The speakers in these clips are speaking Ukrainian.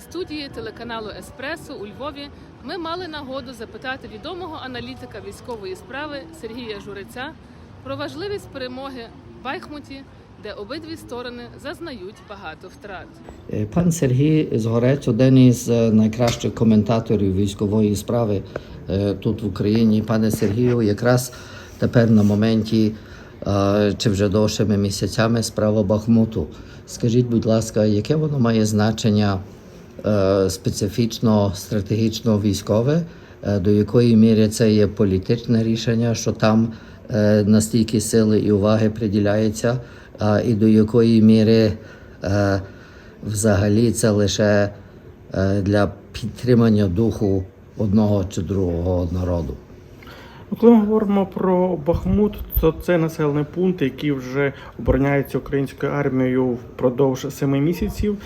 студії телеканалу Еспресо у Львові ми мали нагоду запитати відомого аналітика військової справи Сергія Журиця про важливість перемоги в Байхмуті, де обидві сторони зазнають багато втрат. Е, Пан Сергій Згорець один із е, найкращих коментаторів військової справи е, тут в Україні. Пане Сергію, якраз тепер на моменті чи вже довшими місяцями справа Бахмуту. Скажіть, будь ласка, яке воно має значення специфічно, стратегічно військове, Е, до якої міри це є політичне рішення, що там е, настільки сили і уваги приділяється, і до якої міри е, взагалі це лише е, для підтримання духу одного чи другого народу. Ну, Коли ми говоримо про Бахмут, то це населений пункт, який вже обороняється українською армією впродовж семи місяців.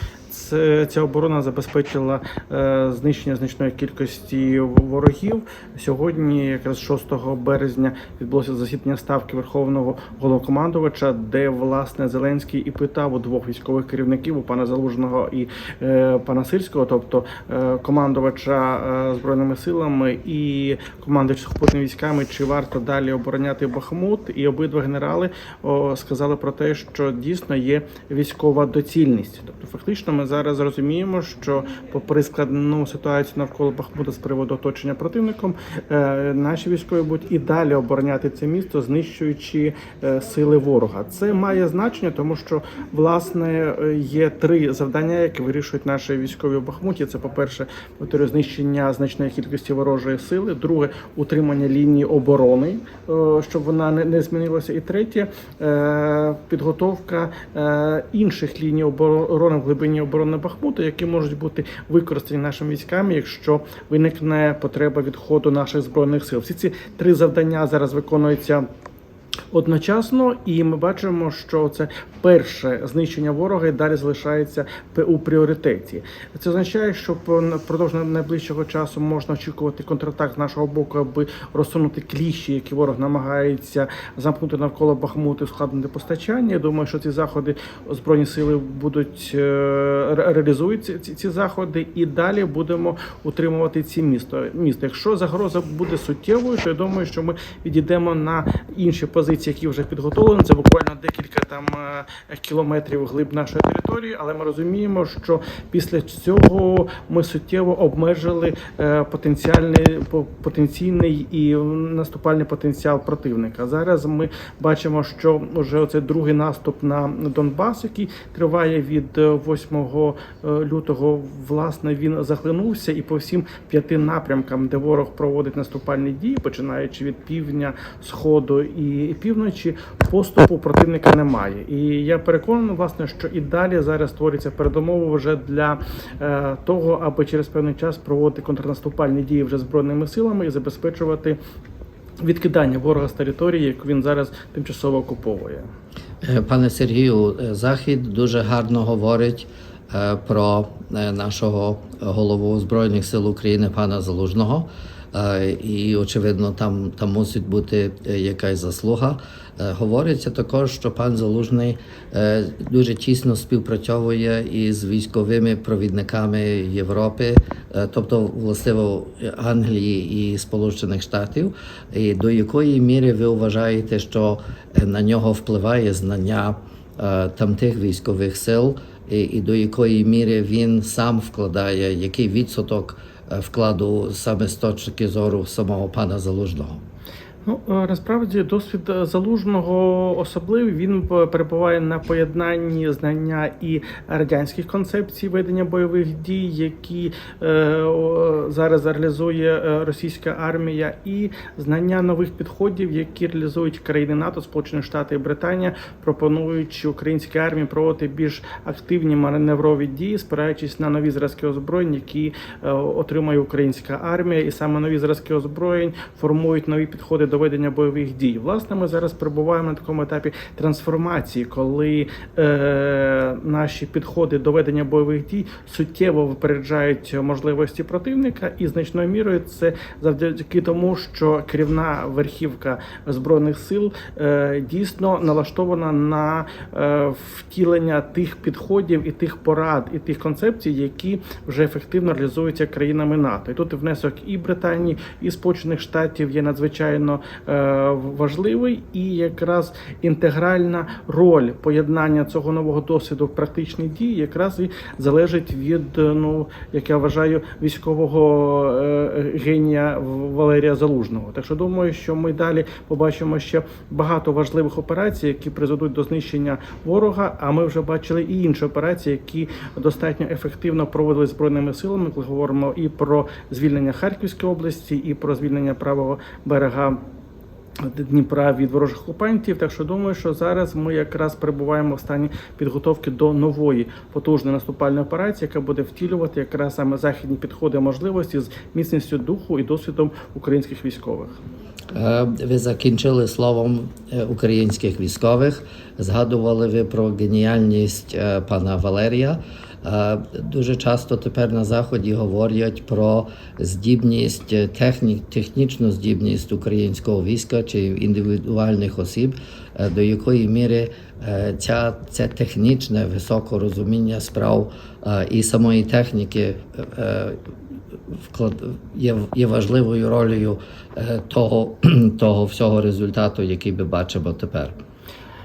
Ця оборона забезпечила е, знищення значної кількості ворогів. Сьогодні, якраз 6 березня, відбулося засідання ставки Верховного головнокомандувача, де власне Зеленський і питав у двох військових керівників у пана Залужного і е, пана Сирського, тобто е, командувача збройними силами і командувача сухопутними військами, чи варто далі обороняти Бахмут. І обидва генерали сказали про те, що дійсно є військова доцільність. Тобто, фактично, ми зараз розуміємо, що попри складну ситуацію навколо Бахмута з приводу оточення противником, е, наші військові будуть і далі обороняти це місто, знищуючи е, сили ворога. Це має значення, тому що власне є три завдання, які вирішують наші військові у Бахмуті. Це, по-перше, знищення значної кількості ворожої сили. Друге утримання лінії оборони, е, щоб вона не, змінилася. І третє підготовка інших ліній оборони в глибині оборони Бахмуту, які можуть бути використані нашими військами, якщо виникне потреба відходу наших збройних сил. Всі ці три завдання зараз виконуються. Одночасно, і ми бачимо, що це перше знищення ворога і далі залишається у пріоритеті. Це означає, що впродовж найближчого часу можна очікувати контратак з нашого боку, аби розсунути кліщі, які ворог намагається замкнути навколо Бахмуту, складнити постачання. Я думаю, що ці заходи збройні сили будуть е, ре- реалізують ці, ці заходи, і далі будемо утримувати ці місто. Місто. Якщо загроза буде суттєвою, то я думаю, що ми відійдемо на інші позиції, які вже підготовлені. Це буквально декілька там е, кілометрів глиб нашої території, але ми розуміємо, що після цього ми суттєво обмежили е, потенціальний потенційний і наступальний потенціал противника. Зараз ми бачимо, що вже оцей другий наступ на Донбас, який триває від е, 8 е, лютого, власне, він захлинувся і по всім п'яти напрямкам, де ворог проводить наступальні дії, починаючи від півдня, сходу і півночі, поступу противника немає. І я переконаний, власне, що і далі зараз створюється передумова вже для е, того, аби через певний час проводити контрнаступальні дії вже збройними силами і забезпечувати відкидання ворога з території, яку він зараз тимчасово окуповує. Е, Пане Сергію, е, Захід дуже гарно говорить про нашого голову Збройних сил України пана Залужного. І, очевидно, там, там мусить бути е, якась заслуга. Е, Говориться також, що пан Залужний е, дуже тісно співпрацьовує із військовими провідниками Європи, тобто властиво Англії і Сполучених Штатів. І до якої міри ви вважаєте, що на нього впливає знання тамтих військових сил, і, і до якої міри він сам вкладає, який відсоток е, вкладу саме з точки зору самого пана Залужного? Ну е, насправді досвід е, залужного особливий. Він е, перебуває на поєднанні знання і радянських концепцій ведення бойових дій, які е, зараз реалізує російська армія, і знання нових підходів, які реалізують країни НАТО, Сполучені Штати і Британія, пропонуючи українській армії проводити більш активні маневрові дії, спираючись на нові зразки озброєнь, які е, отримує українська армія, і саме нові зразки озброєнь формують нові підходи до до ведення бойових дій. Власне, ми зараз перебуваємо на такому етапі трансформації, коли е, наші підходи до ведення бойових дій суттєво випереджають можливості противника, і значною мірою це завдяки тому, що керівна верхівка збройних сил е, дійсно налаштована на е, втілення тих підходів і тих порад, і тих концепцій, які вже ефективно реалізуються країнами НАТО. І тут внесок і Британії, і Сполучених Штатів є надзвичайно важливий, і якраз інтегральна роль поєднання цього нового досвіду в практичній дії якраз і залежить від е, ну як я вважаю військового е, генія Валерія Залужного. Так що думаю, що ми далі побачимо ще багато важливих операцій, які призведуть до знищення ворога. А ми вже бачили і інші операції, які достатньо ефективно проводили збройними силами. Коли говоримо і про звільнення Харківської області, і про звільнення правого берега. Дніпра від ворожих окупантів, так що думаю, що зараз ми якраз перебуваємо в стані підготовки до нової потужної наступальної операції, яка буде втілювати якраз саме західні підходи можливості з міцністю духу і досвідом українських військових. Е, Ви закінчили словом е, українських військових. Згадували ви про геніальність е, пана Валерія. Е, Дуже часто тепер на заході говорять про здібність, е, техні, технічну здібність українського війська чи індивідуальних осіб, е, до якої міри ця це технічне високе розуміння справ і самої техніки вклад є, є важливою ролею того, того всього результату, який ми бачимо тепер.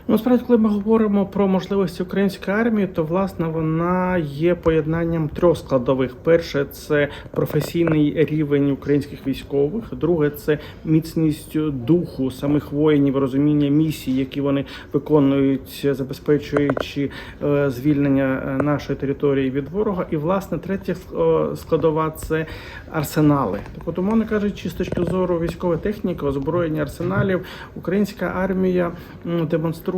Насправді, коли ми говоримо про можливості української армії, то власне вона є поєднанням трьох складових: перше це професійний рівень українських військових, друге це міцність духу самих воїнів, розуміння місій, які вони виконують, забезпечуючи е, звільнення е, нашої території від ворога. І власне третя е, складова це арсенали. Так, умовно кажучи, з точки зору військової техніки, озброєння арсеналів, українська армія м,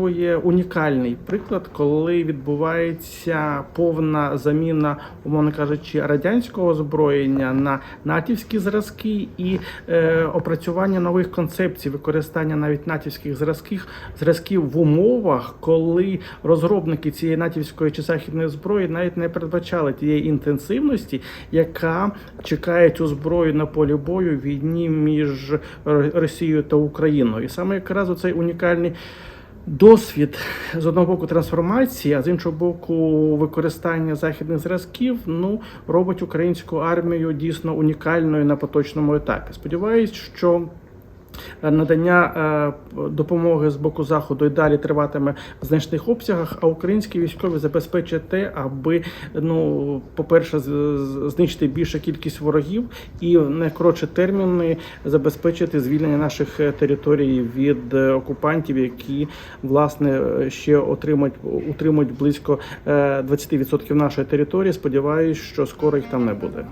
демонструє унікальний приклад, коли відбувається повна заміна, умовно кажучи, радянського озброєння на натівські зразки і е, опрацювання нових концепцій, використання навіть натівських зразків зразків в умовах, коли розробники цієї натівської чи західної зброї навіть не передбачали тієї інтенсивності, яка чекає цю зброю на полі бою війні між Росією та Україною. І саме якраз оцей унікальний. Досвід з одного боку трансформації, а з іншого боку, використання західних зразків ну робить українську армію дійсно унікальною на поточному етапі. Сподіваюсь, що надання е, допомоги з боку заходу і далі триватиме в значних обсягах. А українські військові забезпечать те, аби ну, по-перше, знищити більшу кількість ворогів і в найкоротші терміни забезпечити звільнення наших е, територій від е, окупантів, які власне е, ще отримають утримують близько е, 20% нашої території. Сподіваюсь, що скоро їх там не буде.